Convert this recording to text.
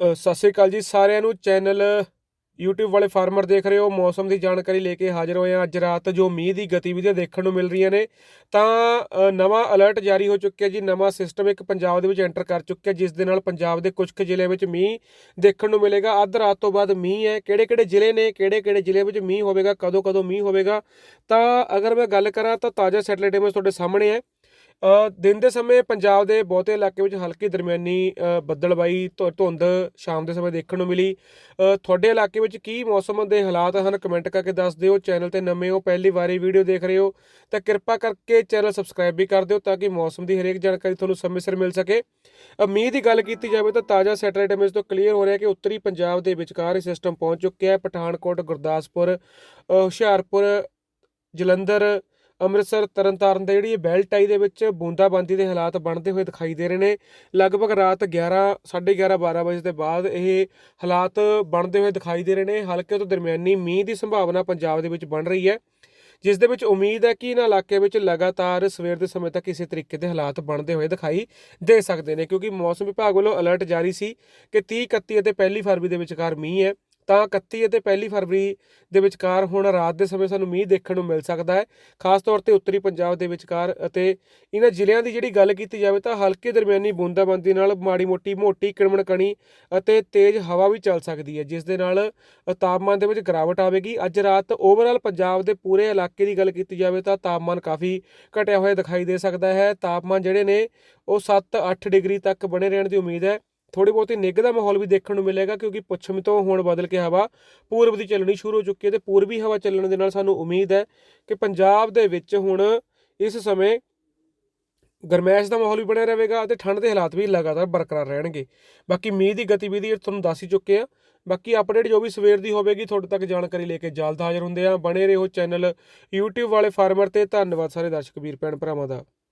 ਸਤਿ ਸ੍ਰੀ ਅਕਾਲ ਜੀ ਸਾਰਿਆਂ ਨੂੰ। ਚੈਨਲ YouTube ਵਾਲੇ ਫਾਰਮਰ ਦੇਖ ਰਹੇ ਹੋ। ਮੌਸਮ ਦੀ ਜਾਣਕਾਰੀ ਲੈ ਕੇ ਹਾਜ਼ਰ ਹੋਏ ਹਾਂ। ਅੱਜ ਰਾਤ ਜੋ ਮੀਂਹ ਦੀ ਗਤੀਵਿਧੀਆਂ ਦੇਖਣ ਨੂੰ ਮਿਲ ਰਹੀਆਂ ਨੇ, ਤਾਂ ਨਵਾਂ ਅਲਰਟ ਜਾਰੀ ਹੋ ਚੁੱਕਿਆ ਜੀ। ਨਵਾਂ ਸਿਸਟਮ ਇੱਕ ਪੰਜਾਬ ਦੇ ਵਿੱਚ ਐਂਟਰ ਕਰ ਚੁੱਕਿਆ, ਜਿਸ ਦੇ ਨਾਲ ਪੰਜਾਬ ਦੇ ਕੁਝ ਕੁ ਜ਼ਿਲ੍ਹਿਆਂ ਵਿੱਚ ਮੀਂਹ ਦੇਖਣ ਨੂੰ ਮਿਲੇਗਾ। ਅੱਧ ਰਾਤ ਤੋਂ ਬਾਅਦ ਮੀਂਹ ਹੈ। ਕਿਹੜੇ ਕਿਹੜੇ ਜ਼ਿਲ੍ਹੇ ਨੇ ਕਿਹੜੇ ਕਿਹੜੇ ਜ਼ਿਲ੍ਹੇ ਵਿੱਚ ਮੀਂਹ ਹੋਵੇਗਾ ਕਦੋਂ ਕਦੋਂ ਮੀਂਹ ਹੋਵੇਗਾ? ਤਾਂ, ਅਗਰ ਮੈਂ ਗੱਲ ਕਰਾਂ, ਤਾਂ ਤਾਜ਼ਾ ਸੈਟਲਾਈਟ ਇਮੇਜ ਤੁਹਾਡੇ ਸਾਹਮਣੇ ਹੈ। ਦਿਨ ਦੇ ਸਮੇਂ ਪੰਜਾਬ ਦੇ ਬਹੁਤੇ ਇਲਾਕੇ ਵਿੱਚ ਹਲਕੀ ਦਰਮਿਆਨੀ ਅ, ਬੱਦਲਬਾਈ ਧੁ- ਧੁੰਦ ਸ਼ਾਮ ਦੇ ਸਮੇਂ ਦੇਖਣ ਨੂੰ ਮਿਲੀ। ਤੁਹਾਡੇ ਇਲਾਕੇ ਵਿੱਚ ਕੀ ਮੌਸਮ ਦੇ ਹਾਲਾਤ ਹਨ? ਕਮੈਂਟ ਕਰਕੇ ਦੱਸ ਦਿਓ। ਚੈਨਲ ਤੇ ਨਵੇਂ ਹੋ ਪਹਿਲੀ ਵਾਰੀ ਵੀਡੀਓ ਦੇਖ ਰਹੇ ਹੋ ਤਾਂ ਕਿਰਪਾ ਕਰਕੇ ਚੈਨਲ ਸਬਸਕ੍ਰਾਈਬ ਵੀ ਕਰ ਦਿਓ ਤਾਂ ਕਿ ਮੌਸਮ ਦੀ ਹਰੇਕ ਜਾਣਕਾਰੀ ਤੁਹਾਨੂੰ ਸਮੇਂ ਸਿਰ ਮਿਲ ਸਕੇ। ਅ, ਮੀਂਹ ਦੀ ਗੱਲ ਕੀਤੀ ਜਾਵੇ ਤਾਂ ਤਾਜ਼ਾ ਸੈਟਲਾਈਟ ਇਮੇਜ ਤੋਂ ਕਲੀਅਰ ਹੋ ਰਿਹਾ ਕਿ ਉੱਤਰੀ ਪੰਜਾਬ ਦੇ ਵਿਚਕਾਰ ਇਹ ਸਿਸਟਮ ਪਹੁੰਚ ਚੁੱਕਿਆ ਹੈ। ਪਠਾਨਕੋਟ ਗੁਰਦਾਸਪੁਰ ਹੁਸ਼ਿਆਰਪੁਰ ਜਲੰਧਰ ਅੰਮ੍ਰਿਤਸਰ ਤਰਨਤਾਰਨ ਦੇ ਜਿਹੜੀ ਇਹ ਬੈਲਟ ਆਈ ਦੇ ਵਿੱਚ ਬੂੰਦਾਬਾਂਦੀ ਦੇ ਹਾਲਾਤ ਬਣਦੇ ਹੋਏ ਦਿਖਾਈ ਦੇ ਰਹੇ ਨੇ। ਲਗਭਗ ਰਾਤ 11 11:30 12 ਵਜੇ ਦੇ ਬਾਅਦ ਇਹ ਹਾਲਾਤ ਬਣਦੇ ਹੋਏ ਦਿਖਾਈ ਦੇ ਰਹੇ ਨੇ। ਹਲਕੇ ਤੋਂ ਦਰਮਿਆਨੀ ਮੀਂਹ ਦੀ ਸੰਭਾਵਨਾ ਪੰਜਾਬ ਦੇ ਵਿੱਚ ਬਣ ਰਹੀ ਹੈ, ਜਿਸ ਦੇ ਵਿੱਚ ਉਮੀਦ ਹੈ ਕਿ ਇਹਨਾਂ ਇਲਾਕੇ ਵਿੱਚ ਲਗਾਤਾਰ ਸਵੇਰ ਦੇ ਸਮੇਂ ਤੱਕ ਇਸੇ ਤਰੀਕੇ ਦੇ ਹਾਲਾਤ ਬਣਦੇ ਹੋਏ ਦਿਖਾਈ ਦੇ ਸਕਦੇ ਨੇ, ਕਿਉਂਕਿ ਮੌਸਮ ਵਿਭਾਗ ਵੱਲੋਂ ਅਲਰਟ ਜਾਰੀ ਸੀ ਕਿ 30 31 ਅਤੇ 1 ਫਰਵਰੀ ਦੇ ਵਿਚਕਾਰ ਮੀਂਹ ਹੈ। ਤਾਂ 31 ਅਤੇ 1 ਫਰਵਰੀ ਦੇ ਵਿਚਕਾਰ ਹੁਣ ਰਾਤ ਦੇ ਸਮੇਂ ਸਾਨੂੰ ਮੀਂਹ ਦੇਖਣ ਨੂੰ ਮਿਲ ਸਕਦਾ ਹੈ। ਖਾਸ ਤੌਰ ਤੇ ਉੱਤਰੀ ਪੰਜਾਬ ਦੇ ਵਿਚਕਾਰ ਅਤੇ ਇਹਨਾਂ ਜ਼ਿਲ੍ਹਿਆਂ ਦੀ ਜਿਹੜੀ ਗੱਲ ਕੀਤੀ ਜਾਵੇ ਤਾਂ ਹਲਕੇ ਦਰਮਿਆਨੀ ਬੂੰਦਾਬਾਂਦੀ ਨਾਲ ਮਾੜੀ ਮੋਟੀ ਮੋਟੀ ਕਿਣਮਣ ਕਣੀ ਅਤੇ ਤੇਜ਼ ਹਵਾ ਵੀ ਚੱਲ ਸਕਦੀ ਹੈ, ਜਿਸ ਦੇ ਨਾਲ ਤਾਪਮਾਨ ਦੇ ਵਿੱਚ ਗਿਰਾਵਟ ਆਵੇਗੀ। ਅੱਜ ਰਾਤ ਓਵਰਆਲ ਪੰਜਾਬ ਦੇ ਪੂਰੇ ਇਲਾਕੇ ਦੀ ਗੱਲ ਕੀਤੀ ਜਾਵੇ ਤਾਂ ਤਾਪਮਾਨ ਕਾਫੀ ਘਟਿਆ ਹੋਇਆ ਦਿਖਾਈ ਦੇ ਸਕਦਾ ਹੈ। ਤਾਪਮਾਨ ਜਿਹੜੇ ਨੇ ਉਹ 7-8 ਡਿਗਰੀ ਤੱਕ ਬਣੇ ਰਹਿਣ ਦੀ ਉਮੀਦ ਹੈ। ਥੋੜੀ ਬਹੁਤੀ ਨਿੱਘ ਦਾ ਮਾਹੌਲ ਵੀ ਦੇਖਣ ਨੂੰ ਮਿਲੇਗਾ ਕਿਉਂਕਿ ਪੱਛਮ ਤੋਂ ਹੁਣ ਬਦਲ ਕੇ ਹਵਾ ਪੂਰਬ ਦੀ ਚੱਲਣੀ ਸ਼ੁਰੂ ਹੋ ਚੁੱਕੀ ਹੈ ਤੇ ਪੂਰਬੀ ਹਵਾ ਚੱਲਣ ਦੇ ਨਾਲ ਸਾਨੂੰ ਉਮੀਦ ਹੈ ਕਿ ਪੰਜਾਬ ਦੇ ਵਿੱਚ ਹੁਣ ਇਸ ਸਮੇਂ ਗਰਮੈਸ਼ ਦਾ ਮਾਹੌਲ ਵੀ ਬਣਿਆ ਰਹੇਗਾ ਅਤੇ ਠੰਡ ਦੇ ਹਾਲਾਤ ਵੀ ਲਗਾਤਾਰ ਬਰਕਰਾਰ ਰਹਿਣਗੇ। ਬਾਕੀ ਮੀਂਹ ਦੀ ਗਤੀਵਿਧੀ ਤੁਹਾਨੂੰ ਦੱਸ ਹੀ ਚੁੱਕੇ ਆ ਬਾਕੀ ਅਪਡੇਟ ਜੋ ਵੀ ਸਵੇਰ ਦੀ ਹੋਵੇਗੀ ਤੁਹਾਡੇ ਤੱਕ ਜਾਣਕਾਰੀ ਲੈ ਕੇ ਜਲਦ ਹਾਜ਼ਰ ਹੁੰਦੇ ਆ ਬਣੇ ਰਹੋ ਚੈਨਲ YouTube ਵਾਲੇ ਫਾਰਮਰ ਤੇ। ਧੰਨਵਾਦ ਸਾਰੇ ਦਰਸ਼ਕ, ਵੀਰ ਭੈਣ ਭਰਾਵਾਂ ਦਾ।